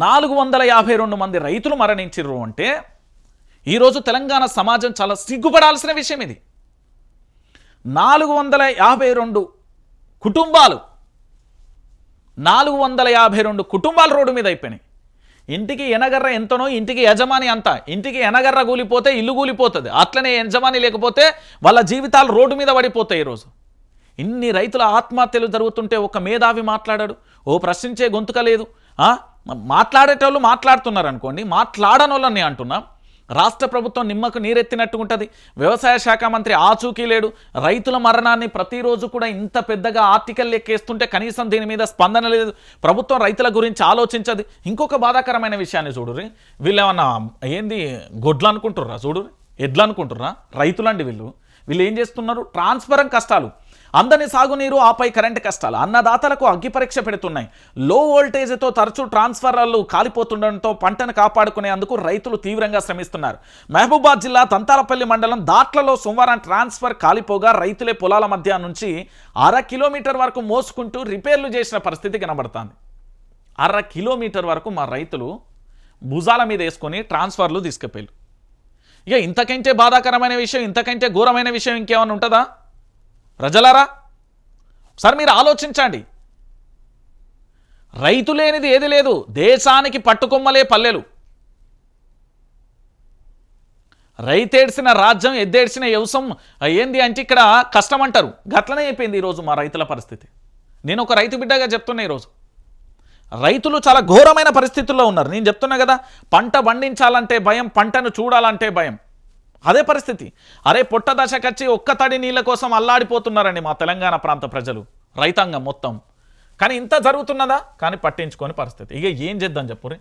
నాలుగు వందల యాభై రెండు మంది రైతులు మరణించరు అంటే ఈరోజు తెలంగాణ సమాజం చాలా సిగ్గుపడాల్సిన విషయం ఇది. నాలుగు వందల యాభై రెండు కుటుంబాలు నాలుగు వందల యాభై రెండు కుటుంబాలు రోడ్డు మీద అయిపోయినాయి. ఇంటికి ఎనగర్ర ఎంతనో ఇంటికి యజమాని అంత. ఇంటికి ఎనగర్ర కూలిపోతే ఇల్లు కూలిపోతుంది. అట్లనే యజమాని లేకపోతే వాళ్ళ జీవితాలు రోడ్డు మీద పడిపోతాయి ఈరోజు ఇన్ని రైతుల ఆత్మహత్యలు జరుగుతుంటే ఒక మేధావి మాట్లాడాడు. ఓ ప్రశ్నించే గొంతుక లేదు. మాట్లాడేటోళ్ళు మాట్లాడుతున్నారు అనుకోండి మాట్లాడని వాళ్ళని అంటున్నా రాష్ట్ర ప్రభుత్వం నిమ్మకు నీరెత్తినట్టుకుంటుంది వ్యవసాయ శాఖ మంత్రి ఆచూకీ లేడు రైతుల మరణాన్ని ప్రతిరోజు కూడా ఇంత పెద్దగా ఆర్టికల్ లెక్కేస్తుంటే కనీసం దీని మీద స్పందన లేదు. ప్రభుత్వం రైతుల గురించి ఆలోచించదు. ఇంకొక బాధాకరమైన విషయాన్ని చూడుర్రి. వీళ్ళేమన్నా ఏంది గొడ్లు అనుకుంటుర్రా చూడు ఎడ్లు అనుకుంటుర్రా? రైతులండి వీళ్ళు. వీళ్ళు ఏం చేస్తున్నారు? ట్రాన్స్ఫరం కష్టాలు. అందని సాగునీరు ఆపై కరెంటు కష్టాలు అన్నదాతలకు అగ్గి పరీక్ష పెడుతున్నాయి. లో వోల్టేజ్తో తరచూ ట్రాన్స్ఫర్లు కాలిపోతుండటంతో పంటను కాపాడుకునేందుకు రైతులు తీవ్రంగా శ్రమిస్తున్నారు. మహబూబాద్ జిల్లా తంతాలపల్లి మండలం దాట్లలో సోమవారం ట్రాన్స్ఫర్ కాలిపోగా రైతులే పొలాల మధ్య నుంచి అర కిలోమీటర్ వరకు మోసుకుంటూ రిపేర్లు చేసిన పరిస్థితి కనబడుతుంది. అర కిలోమీటర్ వరకు మా రైతులు భుజాల మీద వేసుకొని ట్రాన్స్ఫర్లు తీసుకుపోయారు ఇక ఇంతకంటే బాధాకరమైన విషయం ఇంతకంటే ఘోరమైన విషయం ఇంకేమైనా ఉంటుందా? ప్రజలారా సార్ మీరు ఆలోచించండి. రైతు లేనిది ఏది లేదు దేశానికి పట్టుకొమ్మలే పల్లెలు. రైతేడ్సిన రాజ్యం ఎద్దేడ్చిన వ్యవసం ఏంది అంటే ఇక్కడ కష్టం అంటారు గట్లనే అయిపోయింది ఈరోజు మా రైతుల పరిస్థితి. నేను ఒక రైతు బిడ్డగా చెప్తున్నా ఈరోజు. రైతులు చాలా ఘోరమైన పరిస్థితుల్లో ఉన్నారు. నేను చెప్తున్నా కదా పంట పండించాలంటే భయం పంటను చూడాలంటే భయం. అదే పరిస్థితి. అరే పొట్ట దశకచ్చి ఒక్క తడి నీళ్ళ కోసం అల్లాడిపోతున్నారండి మా తెలంగాణ ప్రాంత ప్రజలు రైతాంగం మొత్తం. కానీ ఇంత జరుగుతున్నదా? కానీ పట్టించుకొని పరిస్థితి. ఇక ఏం చేద్దాం చెప్పురి